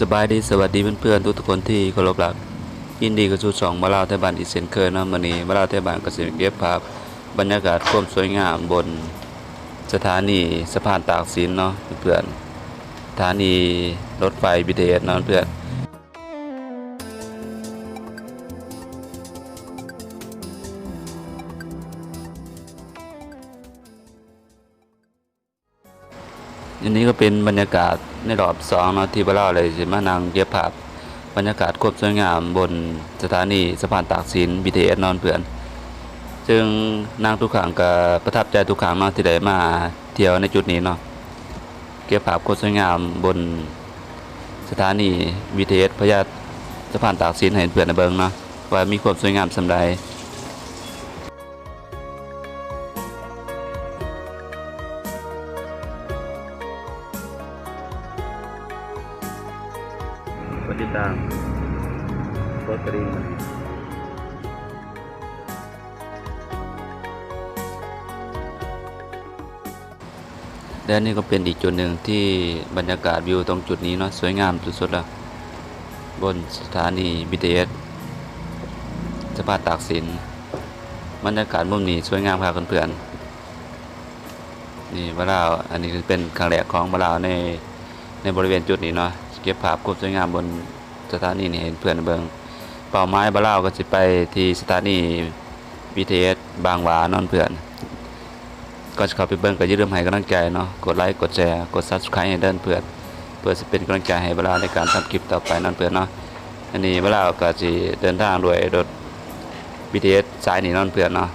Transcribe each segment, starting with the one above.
สบายดีสวัสดีเพื่อนๆทุกๆคนที่เคารพรัก ยินดีกับชูสองมาลาวไทยบ้านอีเซนเคยเนะมันนี้มาลาวไทยบ้านกสิเก็บภาพบรรยากาศความสวยงามบนสถานีสะพานตากสินเนาะเพื่อนสถานีรถไฟบีเทสเนาะเพื่อน อันนี้ก็เป็นบรรยากาศในรอบสองนาที่มาลาเลยสิมานังเก็บภาพบรรยากาศความสวยงามบนสถานีสะพานตากสิน BTS เนอนเพื่อนซึ่งนางทุกครั้งก็ประทับใจทุกครั้งเนาะที่ได้มาเที่ยวในจุดนี้เนาะเก็บภาพความสวยงามบนสถานี BTS พญาสะพานตากสินให้เพื่อนได้เบิงเนาะว่ามีความสวยงามสำใดก ระดิ่งและนี่ก็เป็นอีกจุดหนึ่งที่บรรยากาศวิวตรงจุดนี้เนาะสวยงามสุดๆล้วบนสถานี BTS สะพานตากสิน บรรยากาศมุมนี้สวยงามครับเพื่อนๆนี่บาราวอันนี้คือเป็นครั้งแรกของบาราวในในบริเวณจุดนี้เนาะเก็บภาพความสวยงามบนสถานีนี่ให้เพื่อนเบิง เป่าไม้บาราก็จะไปที่สถานี BTS บางหวานอนเพื่อนก็จะเข้าไปเบิ้งก็อย่าลืมให้กำลังใจเนาะกดไลค์กดแชร์กดซับสไครต์ให้เดินเพื่อนเพื่อจะเป็นกำลังใจให้เวลาในการทำคลิปต่อไปนอนเพื่อนเนาะอันนี้เวลาก็สิเดินทางด้วยรถ BTS สายนี้นอนเพื่อนเนาะ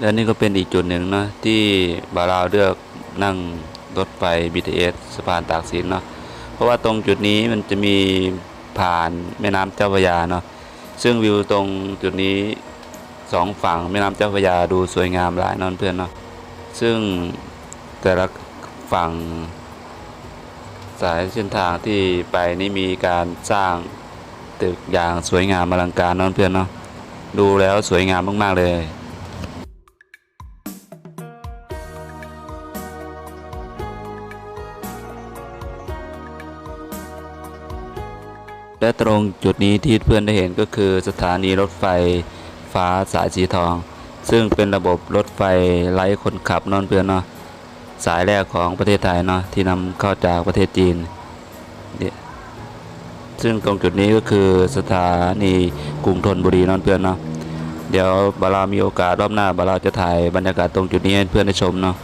และนี่ก็เป็นอีกจุดหนึ่งเนาะที่บาราวเลือกนั่งรถไฟ BTS สะพานตากสินเนาะเพราะว่าตรงจุดนี้มันจะมีผ่านแม่น้ำเจ้าพระยาเนาะซึ่งวิวตรงจุดนี้สองฝั่งแม่น้ำเจ้าพระยาดูสวยงามหลายนอนเพื่อนเนาะซึ่งแต่ละฝั่งสายเส้นทางที่ไปนี่มีการสร้างตึกอย่างสวยงามอลังการนอนเพื่อนเนาะดูแล้วสวยงามมากๆเลย และตรงจุดนี้ที่เพื่อนได้เห็นก็คือสถานีรถไฟฟ้าสายสีทอง ซึ่งเป็นระบบรถไฟไร้คนขับนอนเพื่อนเนาะสายแรกของประเทศไทยเนาะที่นำเข้าจากประเทศจีนเนี่ยซึ่งตรงจุดนี้ก็คือสถานีกรุงธนบุรีนอนเพื่อนเนาะเดี๋ยวบารามีโอกาสรอบหน้าบาราจะถ่ายบรรยากาศตรงจุดนี้ให้เพื่อนได้ชมเนาะ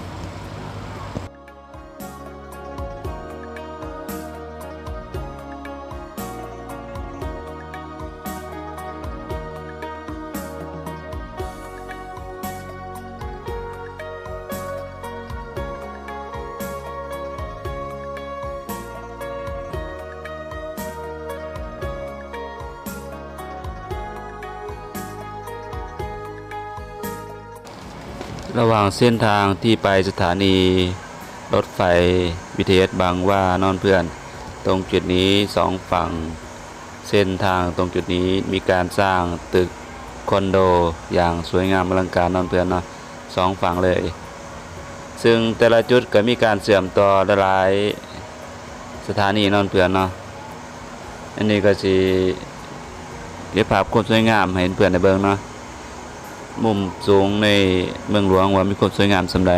ระหว่างเส้นทางที่ไปสถานี รถไฟ BTS บางว่านอนเพื่อน ตรงจุดนี้สองฝั่ง เส้นทางตรงจุดนี้มีการสร้างตึกคอนโดอย่างสวยงามอลังการนอนเพื่อนเนาะสองฝั่งเลย ซึ่งแต่ละจุดก็มีการเสื่อมต่อละลายสถานีนอนเพื่อนเนาะอันนี้ก็สิเก็บภาพความสวยงามให้เพื่อนได้เบิงเนาะ มุมสูงในเมืองหลวงว่ามีความสวยงามสำใด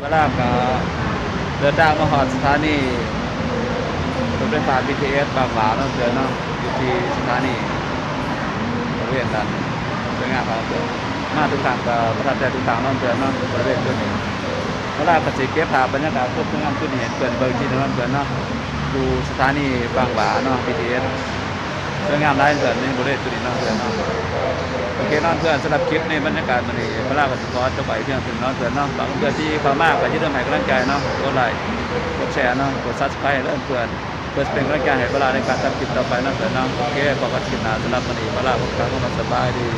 เวลาก็เดินทางมาหอดสถานีรถไฟฟ้า BTS บางหวาเนาะเดือนเนาะอยู่ที่สถานีบริเวณนั้นสวยงามครับมาทุกทางก็ประทับใจทุกทางเนาะเดือนเนาะบริเวณตัวนี้เวลาก็สิเก็บภาพบรรยากาศควบคุมงานขึ้นเห็นเกินเบิ่งที่นั่นเดือนเนาะดูสถานีบางหวาเนาะ BTS สวยงามได้เดือนในบริเวณตัวนี้องเพื่อนโอเคน้องเพื่อนสำหรับคลิปในบรรยากาศมันนี่พระราชกรจะไปเพียงถึงนองเพื่อนเนาะบางเพื่อนที่ความมากไปที่เริ่มให้กำลังใจเนาะกดไลค์กดแชร์เนาะกดซับสไครต์เริ่มเพื่อนเพื่อเป็นกำลังใจให้พระราชในการทำคลิปต่อไปน้องเพื่อนเนาะโอเคขอบคุณคลิปหน้าสำหรับมันนี่พระราชพบกันก็สบายดี